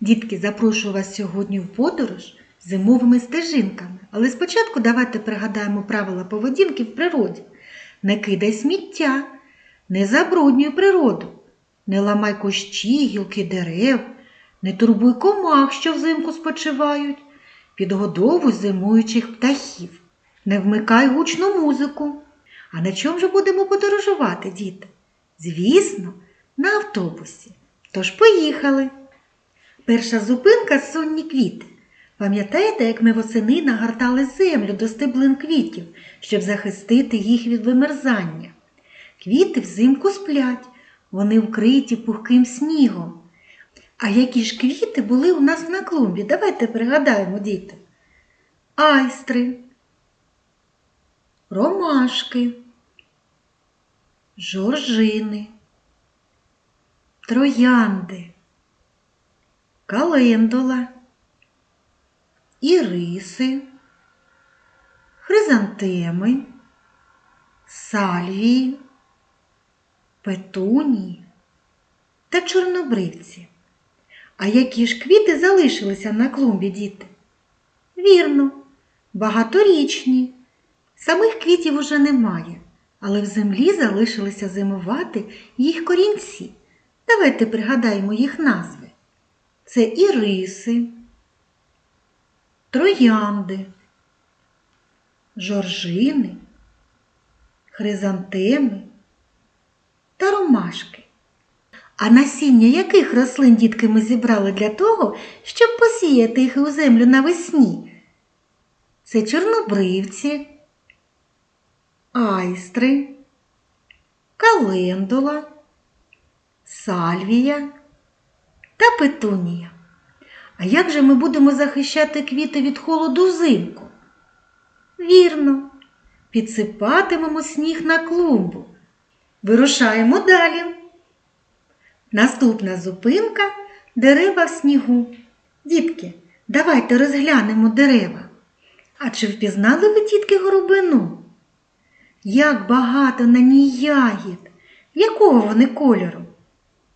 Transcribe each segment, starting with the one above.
Дітки, запрошую вас сьогодні в подорож зимовими стежинками. Але спочатку давайте пригадаємо правила поведінки в природі. Не кидай сміття, не забруднюй природу, не ламай кущі, гілки дерев, не турбуй комах, що взимку спочивають, підгодовуй зимуючих птахів, не вмикай гучну музику. А на чому ж будемо подорожувати, діти? Звісно, на автобусі. Тож поїхали. Перша зупинка сонні квіти. Пам'ятаєте, як ми восени нагортали землю до стеблин квітів, щоб захистити їх від вимерзання? Квіти взимку сплять, вони вкриті пухким снігом. А які ж квіти були у нас на клумбі? Давайте пригадаємо, діти. Айстри, ромашки, жоржини, троянди, календула, іриси, хризантеми, сальвії, петунії та чорнобривці. А які ж квіти залишилися на клумбі, діти? Вірно, багаторічні. Самих квітів уже немає, але в землі залишилися зимувати їх корінці. Давайте пригадаємо їх назви. Це іриси, троянди, жоржини, хризантеми та ромашки. А насіння яких рослин дітки ми зібрали для того, щоб посіяти їх у землю навесні? Це чорнобривці, айстри, календула, сальвія та петунія. А як же ми будемо захищати квіти від холоду взимку? Вірно, підсипатимемо сніг на клумбу. Вирушаємо далі. Наступна зупинка дерева в снігу. Дітки, давайте розглянемо дерева. А чи впізнали ви тітки горобину? Як багато на ній ягід, якого вони кольору?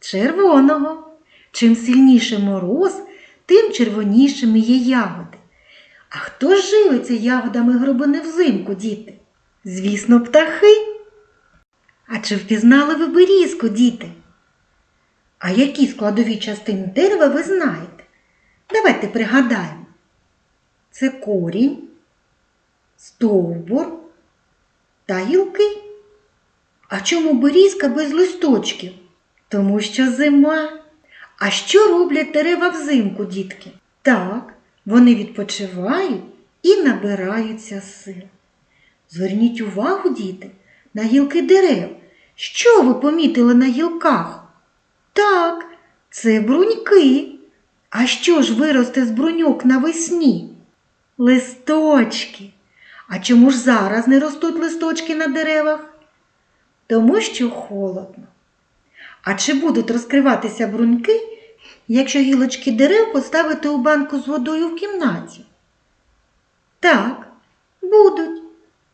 Червоного. Чим сильніше мороз, тим червонішими є ягоди. А хто живиться ягодами горобини взимку, діти? Звісно, птахи. А чи впізнали ви берізку, діти? А які складові частини дерева ви знаєте? Давайте пригадаємо. Це корінь, стовбур та гілки. А чому берізка без листочків? Тому що зима. А що роблять дерева взимку, дітки? Так, вони відпочивають і набираються сил. Зверніть увагу, діти, на гілки дерев. Що ви помітили на гілках? Так, це бруньки. А що ж виросте з бруньок навесні? Листочки. А чому ж зараз не ростуть листочки на деревах? Тому що холодно. А чи будуть розкриватися бруньки, якщо гілочки дерев поставити у банку з водою в кімнаті? Так, будуть.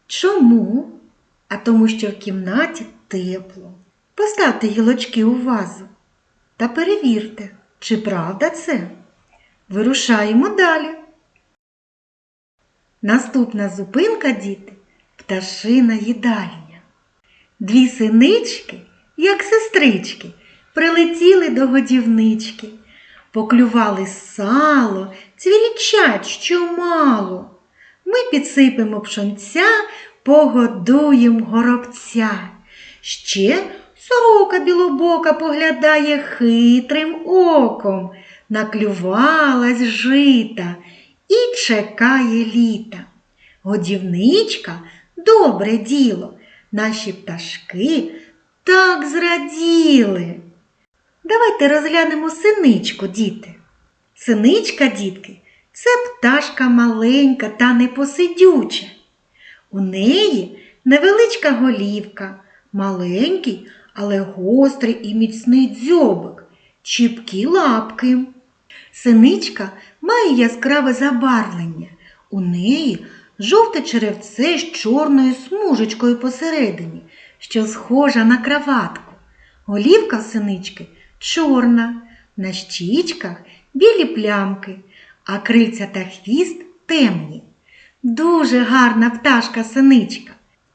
Чому? А тому, що в кімнаті тепло. Поставте гілочки у вазу та перевірте, чи правда це. Вирушаємо далі. Наступна зупинка, діти, пташина їдальня. Дві синички, як сестрички, прилетіли до годівнички, поклювали сало, цвірічать, що мало. Ми підсипемо пшонця, погодуєм горобця. Ще сорока білобока поглядає хитрим оком, наклювалась жита і чекає літа. Годівничка добре діло, наші пташки так зраділи. Давайте розглянемо синичку, діти. Синичка, дітки, це пташка маленька та непосидюча. У неї невеличка голівка, маленький, але гострий і міцний дзьобик, чіпкі лапки. Синичка має яскраве забарвлення. У неї жовте черевце з чорною смужечкою посередині, що схожа на краватку. Голівка в синички чорна, на щічках білі плямки, а крильця та хвіст темні. Дуже гарна пташка синичка.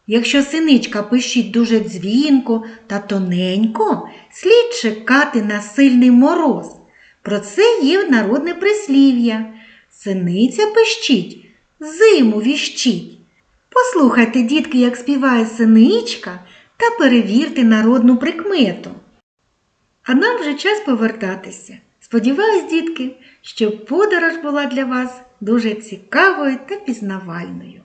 Якщо синичка пищить дуже дзвінко та тоненько, слід чекати на сильний мороз. Про це є народне прислів'я. Синиця пищить, зиму віщить. Послухайте, дітки, як співає синичка, та перевірте народну прикмету. А нам вже час повертатися. Сподіваюсь, дітки, що подорож була для вас дуже цікавою та пізнавальною.